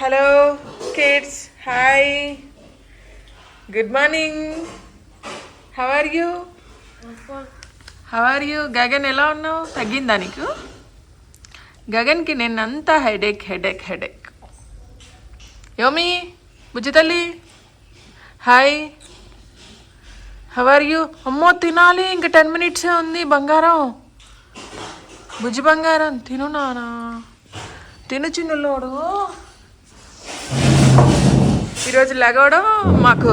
Hello kids hi good morning how are you how are you Gagan ఎలా ఉన్నావు? తగ్గిందా నీకు? గగన్కి నిన్నంతా హెడేక్ హెడేక్ హెడేక్ యోమి బుజ్జి తల్లి. హాయ్ హవ్ ఆర్ యూ అమ్మో తినాలి. ఇంకా టెన్ మినిట్సే ఉంది. బంగారం. బుజ్జి బంగారం. తిను నానా. తిను చిన్నలోడు ఈరోజు లెగవడం మాకు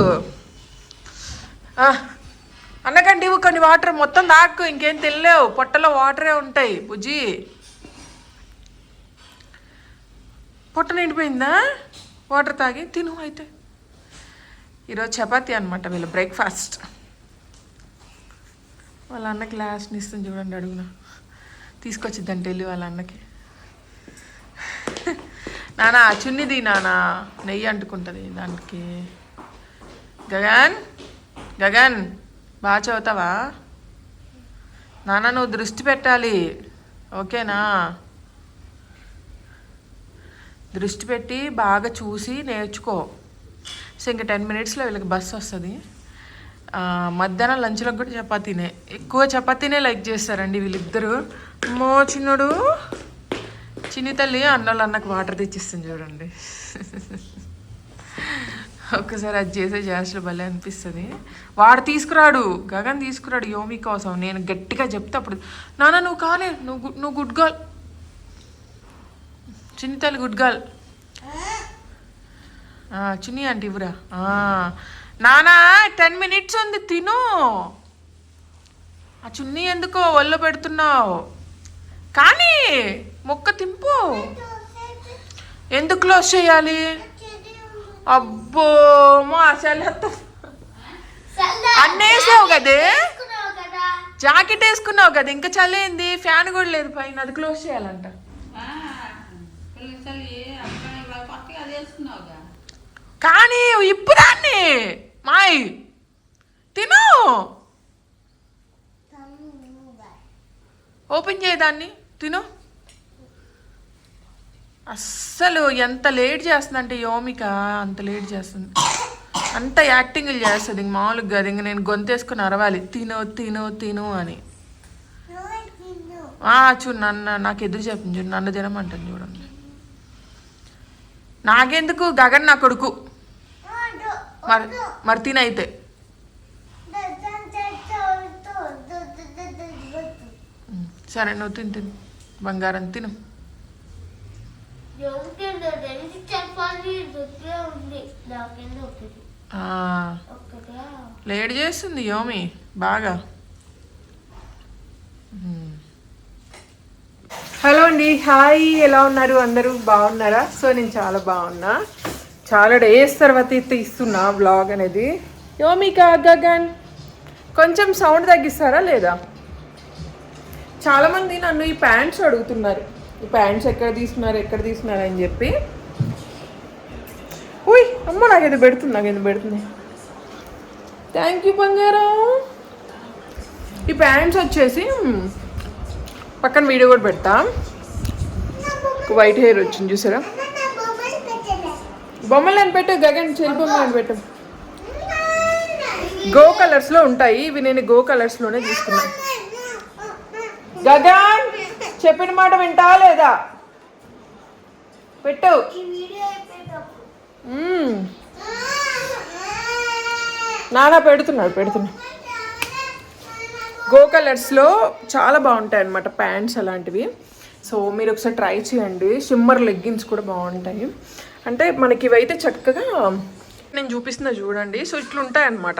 అన్నకండి ఇవ్వు కొన్ని వాటర్ మొత్తం దాక్కు ఇంకేం తెలియలేవు పొట్టలో వాటరే ఉంటాయి బుజ్జి. పొట్ట నిండిపోయిందా? వాటర్ తాగి తిను అయితే. ఈరోజు చపాతి అనమాట వీళ్ళ బ్రేక్ఫాస్ట్. వాళ్ళ అన్నకి లాస్ట్ని ఇస్తుంది చూడండి అడుగున. తీసుకొచ్చిద్దంటే వెళ్ళి వాళ్ళ అన్నకి. నానా చున్నిది నానా నెయ్యి అంటుకుంటుంది దానికి. గగన్ గగన్ బాగా చదువుతావా? నాన్న నువ్వు దృష్టి పెట్టాలి. ఓకేనా? దృష్టి పెట్టి బాగా చూసి నేర్చుకో. సో ఇంకా టెన్ మినిట్స్లో వీళ్ళకి బస్సు వస్తుంది. మధ్యాహ్నం లంచ్లోకి కూడా చపాతీనే. ఎక్కువ చపాతీనే లైక్ చేస్తారండి వీళ్ళిద్దరూ. మో చిన్నడు. చిన్ని తల్లి అన్నోళ్ళు అన్నకు వాటర్ తెచ్చిస్తుంది చూడండి. ఒక్కసారి అది చేసే చేష్టలు భలే అనిపిస్తుంది. వాడు తీసుకురాడు గగన్ తీసుకురాడు యోమి కోసం. నేను గట్టిగా చెప్తే అప్పుడు నాన్న నువ్వు కాలే నువ్వు నువ్వు గుడ్ గర్ల్. చిన్ని తల్లి గుడ్ గర్ల్. చిన్ని అంటే ఇవ్వరా? నానా టెన్ మినిట్స్ ఉంది తిను. ఆ చున్నీ ఎందుకో ఒళ్ళో పెడుతున్నావు? కానీ మొక్క తింపు. ఎందుకు క్లోజ్ చేయాలి? అబ్బో మా సెలతో అన్నేసావు కదే? జాకెట్ వేసుకున్నావు కదా ఇంకా చల్లేంది? ఫ్యాన్ కూడా లేదు పైన అది క్లోజ్ చేయాలంట. కానీ ఇప్పు దాన్ని మాయ్ తిను. ఓపెన్ చేయదాన్ని తిను. అస్సలు ఎంత లేట్ చేస్తుందంటే యోమిక అంత లేట్ చేస్తుంది. అంత యాక్టింగ్లు చేస్తుంది ఇంక మామూలుగా కాదు. ఇంక నేను గొంతేసుకుని అరవాలి. తిను తిను తిను అని. చూడు నన్ను నాకు ఎదురు చెప్పింది చూడు. నన్ను తినమంటాను చూడండి నాకెందుకు? గగన్ నా కొడుకు. మరి మరి తినైతే సరే నువ్వు తిను తిను. బంగారం తిను. చెప్పాలి. దుడ్డే ఉంది. నాకెందు ఒకటి ఆ, ఒక్కటే? లేట్ చేస్తుంది యోమి. బాగా. హలో అండి. హాయ్. ఎలా ఉన్నారు? అందరూ బాగున్నారా? సో నేను చాలా బాగున్నా. చాలా డేస్ తర్వాత తీస్తున్నా బ్లాగ్ అనేది. యోమిక గగన్. కొంచెం సౌండ్ తగ్గిస్తారా లేదా? చాలామంది నన్ను ఈ ప్యాంట్స్ అడుగుతున్నారు. ప్యాంట్స్ ఎక్కడ తీస్తున్నారు ఎక్కడ తీసుకున్నారు అని చెప్పి. ఉయ్ అమ్మ నాకు ఇది పెడుతుంది నాకు ఇది పెడుతుంది. థ్యాంక్ యూ బంగారం. ఈ ప్యాంట్స్ వచ్చేసి పక్కన వీడియో కూడా పెడతా. వైట్ హెయిర్ వచ్చింది చూసారా? బొమ్మలు అని పెట్టు గగన్ చెల్లి బొమ్మలు అని పెట్టు గో కలర్స్లో ఉంటాయి ఇవి నేను గో కలర్స్లోనే తీసుకున్నాను గగన్! చెప్పిన మాట వింటావా లేదా? పెట్టు. నానా పెడుతున్నాడు పెడుతున్నాడు. గో కలర్స్లో చాలా బాగుంటాయి అన్నమాట ప్యాంట్స్ అలాంటివి. సో మీరు ఒకసారి ట్రై చేయండి. షిమ్మర్ లెగ్గిన్స్ కూడా బాగుంటాయి. అంటే మనకి ఇవైతే చక్కగా నేను చూపిస్తున్నా చూడండి. సో ఇట్లా ఉంటాయి అన్నమాట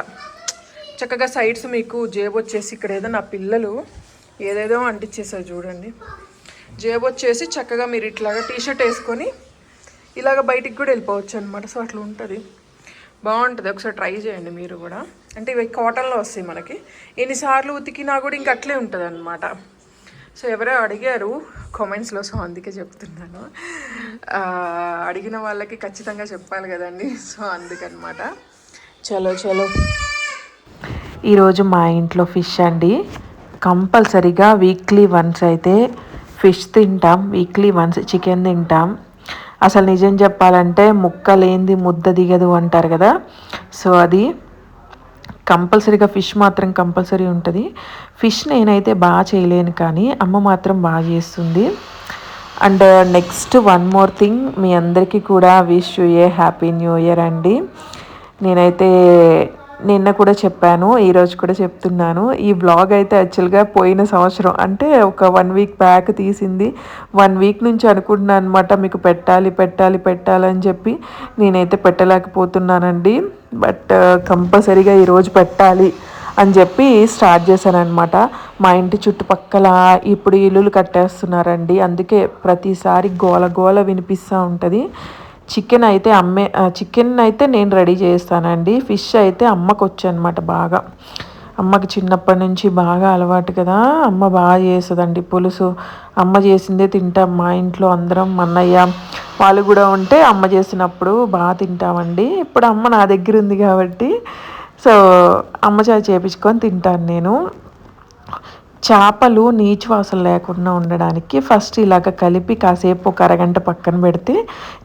చక్కగా సైడ్స్ మీకు జేబు వచ్చేసి ఇక్కడ ఏదో నా పిల్లలు ఏదేదో అంటించేసారు చూడండి. జేబు వచ్చేసి చక్కగా మీరు ఇట్లాగా టీ షర్ట్ వేసుకొని ఇలాగ బయటికి కూడా వెళ్ళిపోవచ్చు అనమాట సో అట్లా ఉంటుంది. బాగుంటుంది. ఒకసారి ట్రై చేయండి మీరు కూడా. అంటే ఇవి కాటన్లో వస్తాయి మనకి. ఎన్నిసార్లు ఉతికినా కూడా ఇంక అట్లే ఉంటుంది అనమాట సో ఎవరో అడిగారు. కామెంట్స్లో సో అందుకే చెప్తున్నాను. అడిగిన వాళ్ళకి ఖచ్చితంగా చెప్పాలి కదండి. సో అందుకనమాట చలో చలో. ఈరోజు మా ఇంట్లో ఫిష్ అండి. కంపల్సరీగా వీక్లీ వన్స్ అయితే ఫిష్ తింటాం వీక్లీ వన్స్ చికెన్ తింటాం. అసలు నిజం చెప్పాలంటే ముక్క లేనిది ముద్ద దిగదు అంటారు కదా. సో అది కంపల్సరీగా ఫిష్ మాత్రం కంపల్సరీ ఉంటుంది. ఫిష్ నేనైతే బాగా చేయలేను కానీ అమ్మ మాత్రం బాగా చేస్తుంది. And next one more thing మీ అందరికీ కూడా wish you a happy new year అండి. నేనైతే నిన్న కూడా చెప్పాను ఈరోజు కూడా చెప్తున్నాను. ఈ బ్లాగ్ అయితే యాక్చువల్గా పోయిన సంవత్సరం అంటే ఒక వన్ వీక్ బ్యాక్ తీసింది. వన్ వీక్ నుంచి అనుకుంటున్నాను అనమాట మీకు పెట్టాలి పెట్టాలి పెట్టాలని చెప్పి నేనైతే పెట్టలేకపోతున్నానండి. బట్ uh, కంపల్సరీగా ఈరోజు పెట్టాలి అని చెప్పి స్టార్ట్ చేశాను అనమాట మా ఇంటి చుట్టుపక్కల ఇప్పుడు ఇల్లులు కట్టేస్తున్నారండి. అందుకే ప్రతిసారి గోల గోల వినిపిస్తూ ఉంటుంది. చికెన్ అయితే అమ్మే చికెన్ అయితే నేను రెడీ చేస్తానండి. ఫిష్ అయితే అమ్మకు వచ్చనమాట బాగా. అమ్మకి చిన్నప్పటి నుంచి బాగా అలవాటు కదా. అమ్మ బాగా చేస్తుందండి పులుసు. అమ్మ చేసిందే తింటాం మా ఇంట్లో అందరం మా అన్నయ్య. వాళ్ళు కూడా ఉంటే అమ్మ చేసినప్పుడు బాగా తింటామండి. ఇప్పుడు అమ్మ నా దగ్గర ఉంది కాబట్టి. సో అమ్మ చాయ్ చేపించుకొని తింటాను నేను. చేపలు నీచు వాసన లేకుండా ఉండడానికి ఫస్ట్ ఇలాగ కలిపి కాసేపు ఒక అరగంట పక్కన పెడితే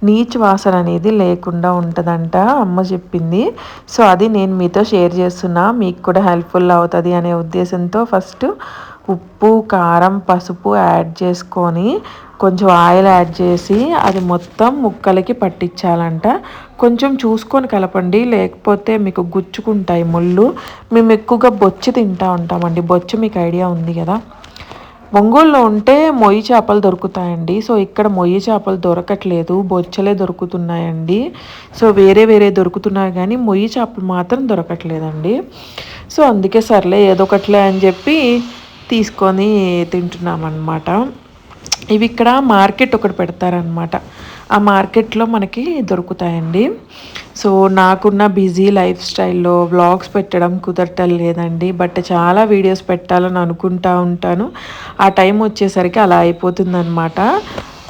నీచు వాసన అనేది లేకుండా ఉంటుందంట అమ్మ చెప్పింది. సో అది నేను మీతో షేర్ చేస్తున్నా. మీకు కూడా హెల్ప్ఫుల్ అవుతుంది అనే ఉద్దేశంతో ఫస్ట్ ఉప్పు కారం పసుపు యాడ్ చేసుకొని కొంచెం ఆయిల్ యాడ్ చేసి అది మొత్తం ముక్కలకి పట్టించాలంట. కొంచెం చూసుకొని కలపండి. లేకపోతే మీకు గుచ్చుకుంటాయి ముళ్ళు. మేము ఎక్కువగా బొచ్చు తింటా ఉంటామండి. బొచ్చు మీకు ఐడియా ఉంది కదా? ఒంగోలులో ఉంటే మొయ్యి చేపలు దొరుకుతాయండి. సో ఇక్కడ మొయ్యి చేపలు దొరకట్లేదు. బొచ్చలే దొరుకుతున్నాయండి. సో వేరే వేరే దొరుకుతున్నాయి కానీ మొయ్యి చేపలు మాత్రం దొరకట్లేదండి. సో అందుకే సర్లే ఏదో ఒకట్లే అని చెప్పి తీసుకొని తింటున్నాం అన్నమాట ఇవి ఇక్కడ మార్కెట్ ఒకటి పెడతారనమాట ఆ మార్కెట్లో మనకి దొరుకుతాయండి. సో నాకున్న బిజీ లైఫ్ స్టైల్లో వ్లాగ్స్ పెట్టడం కుదరటం లేదండి. బట్ చాలా వీడియోస్ పెట్టాలని అనుకుంటా ఉంటాను. ఆ టైం వచ్చేసరికి అలా అయిపోతుందన్నమాట.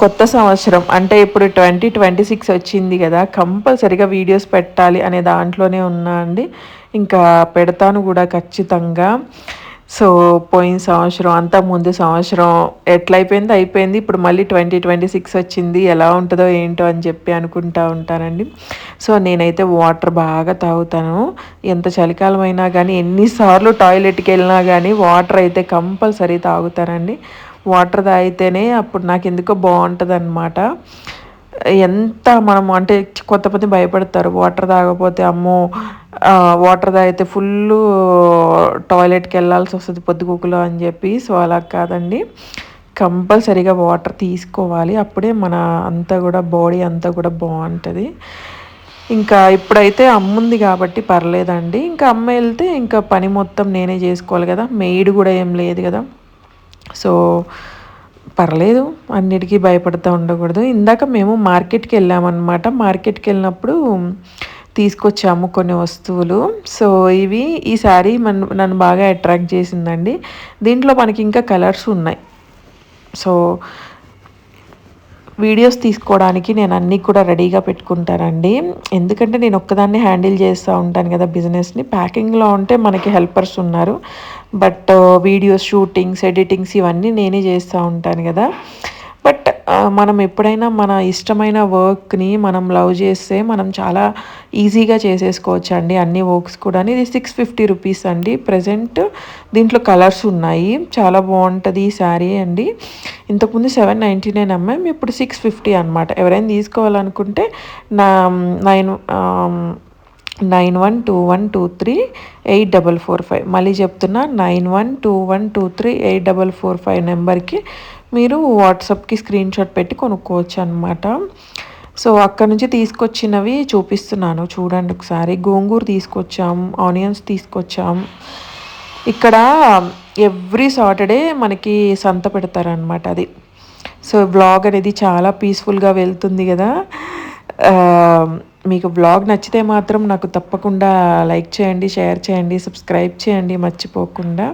కొత్త సంవత్సరం అంటే ఇప్పుడు ట్వంటీ ట్వంటీ సిక్స్ వచ్చింది కదా కంపల్సరిగా వీడియోస్ పెట్టాలి అనే దాంట్లోనే ఉన్నా అండి. ఇంకా పెడతాను కూడా ఖచ్చితంగా. సో పోయిన సంవత్సరం అంతా ముందు సంవత్సరం ఎట్లయిపోయింది అయిపోయింది? ఇప్పుడు మళ్ళీ ట్వంటీ ట్వంటీ సిక్స్ వచ్చింది. ఎలా ఉంటుందో ఏంటో అని చెప్పి అనుకుంటా ఉంటానండి. సో నేనైతే వాటర్ బాగా తాగుతాను. ఎంత చలికాలం అయినా కానీ ఎన్నిసార్లు టాయిలెట్కి వెళ్ళినా కానీ వాటర్ అయితే కంపల్సరీ తాగుతానండి. వాటర్ తాగితేనే అప్పుడు నాకు ఎందుకో బాగుంటుంది అనమాట ఎంత మనం అంటే కొంతమంది భయపడతారు. వాటర్ తాగకపోతే అమ్మో వాటర్ తాగితే ఫుల్ టాయిలెట్కి వెళ్ళాల్సి వస్తుంది పొద్దుగూకులో అని చెప్పి. సో అలా కాదండి. కంపల్సరీగా వాటర్ తీసుకోవాలి. అప్పుడే మన అంతా కూడా బాడీ అంతా కూడా బాగుంటుంది. ఇంకా ఇప్పుడైతే అమ్ముంది కాబట్టి పర్లేదండి. ఇంకా అమ్మ వెళ్తే ఇంకా పని మొత్తం నేనే చేసుకోవాలి కదా. మెయిడ్ కూడా ఏం లేదు కదా. సో పర్లేదు. అన్నిటికీ భయపడుతూ ఉండకూడదు. ఇందాక మేము మార్కెట్కి వెళ్ళామన్నమాట. మార్కెట్కి వెళ్ళినప్పుడు తీసుకొచ్చాము కొన్ని వస్తువులు. సో ఇవి ఈ శారీ మన నన్ను బాగా అట్రాక్ట్ చేసిందండి. దీంట్లో మనకి ఇంకా కలర్స్ ఉన్నాయి. సో వీడియోస్ తీసుకోవడానికి నేను అన్నీ కూడా రెడీగా పెట్టుకుంటానండి. ఎందుకంటే నేను ఒక్కదాన్ని హ్యాండిల్ చేస్తూ ఉంటాను కదా బిజినెస్ని ప్యాకింగ్లో ఉంటే మనకి హెల్పర్స్ ఉన్నారు. బట్ వీడియోస్ షూటింగ్స్ ఎడిటింగ్స్ ఇవన్నీ నేనే చేస్తూ ఉంటాను కదా. బట్ మనం ఎప్పుడైనా మన ఇష్టమైన వర్క్ని మనం లవ్ చేస్తే మనం చాలా ఈజీగా చేసేసుకోవచ్చు అండి అన్ని వర్క్స్ కూడా. ఇది సిక్స్ ఫిఫ్టీ రూపీస్ అండి. ప్రజెంట్ దీంట్లో కలర్స్ ఉన్నాయి. చాలా బాగుంటుంది ఈ శారీ అండి. ఇంతకుముందు సెవెన్ నైంటీ నైన్ అమ్మాయి ఇప్పుడు సిక్స్ ఫిఫ్టీ అనమాట ఎవరైనా తీసుకోవాలనుకుంటే నా nine nine one two one two three eight double four five. మళ్ళీ చెప్తున్నా nine one two one two three eight double four five నెంబర్కి మీరు వాట్సాప్కి స్క్రీన్ షాట్ పెట్టి కొనుక్కోవచ్చు అనమాట సో అక్కడ నుంచి తీసుకొచ్చినవి చూపిస్తున్నాను. చూడండి ఒకసారి. గోంగూర తీసుకొచ్చాం ఆనియన్స్ తీసుకొచ్చాం. ఇక్కడ ఎవ్రీ సాటర్డే మనకి సంత పెడతారనమాట అది. సో బ్లాగ్ అనేది చాలా పీస్ఫుల్గా వెళ్తుంది కదా. మీకు బ్లాగ్ నచ్చితే మాత్రం నాకు తప్పకుండా లైక్ చేయండి షేర్ చేయండి సబ్స్క్రైబ్ చేయండి మర్చిపోకుండా.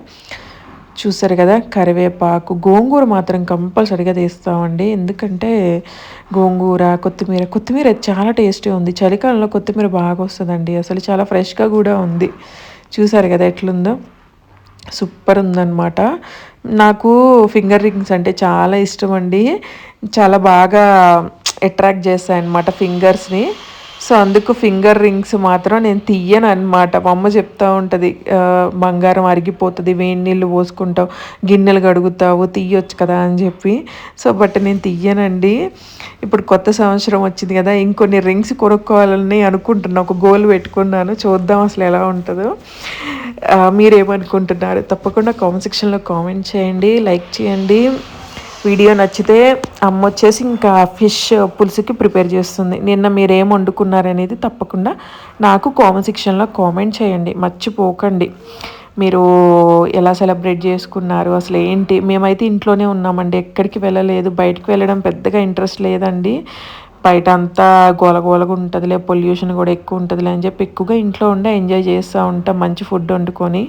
చూసారు కదా కరివేపాకు గోంగూర మాత్రం కంపల్సరిగా తీస్తామండి. ఎందుకంటే గోంగూర కొత్తిమీర కొత్తిమీర చాలా టేస్టీ ఉంది. చలికాలంలో కొత్తిమీర బాగా వస్తుందండి. అసలు చాలా ఫ్రెష్గా కూడా ఉంది. చూసారు కదా ఎట్లుందో? సూపర్ ఉందన్నమాట. నాకు ఫింగర్ రింగ్స్ అంటే చాలా ఇష్టం అండి. చాలా బాగా అట్రాక్ట్ చేస్తాయి అనమాట ఫింగర్స్ని సో అందుకు ఫింగర్ రింగ్స్ మాత్రం నేను తీయను అనమాట మా అమ్మ చెప్తా ఉంటుంది బంగారం అరిగిపోతుంది వేడి నీళ్ళు పోసుకుంటావు గిన్నెలు కడుగుతావు తీయొచ్చు కదా అని చెప్పి. సో బట్ నేను తీయనండి. ఇప్పుడు కొత్త సంవత్సరం వచ్చింది కదా ఇంకొన్ని రింగ్స్ కొనుక్కోవాలని అనుకుంటున్నా. ఒక గోల్ పెట్టుకున్నాను చూద్దాం అసలు ఎలా ఉంటుందో. మీరేమనుకుంటున్నారు? తప్పకుండా కామెంట్ సెక్షన్లో కామెంట్ చేయండి లైక్ చేయండి. వీడియో నచ్చితే అమ్మ వచ్చేసి ఇంకా ఫిష్ పులుసుకి ప్రిపేర్ చేస్తుంది. నిన్న మీరు వండుకున్నారనేది తప్పకుండా నాకు కామెంట్ సెక్షన్లో కామెంట్ చేయండి. మర్చిపోకండి. మీరు ఎలా సెలబ్రేట్ చేసుకున్నారు? అసలు ఏంటి? మేమైతే ఇంట్లోనే ఉన్నామండి. ఎక్కడికి వెళ్ళలేదు. బయటకు వెళ్ళడం పెద్దగా ఇంట్రెస్ట్ లేదండి. బయట అంతా గోలగోలగా ఉంటుందిలే. పొల్యూషన్ కూడా ఎక్కువ ఉంటుందిలే అని చెప్పి ఎక్కువగా ఇంట్లో ఉండే ఎంజాయ్ చేస్తూ ఉంటాం. మంచి ఫుడ్ వండుకొని.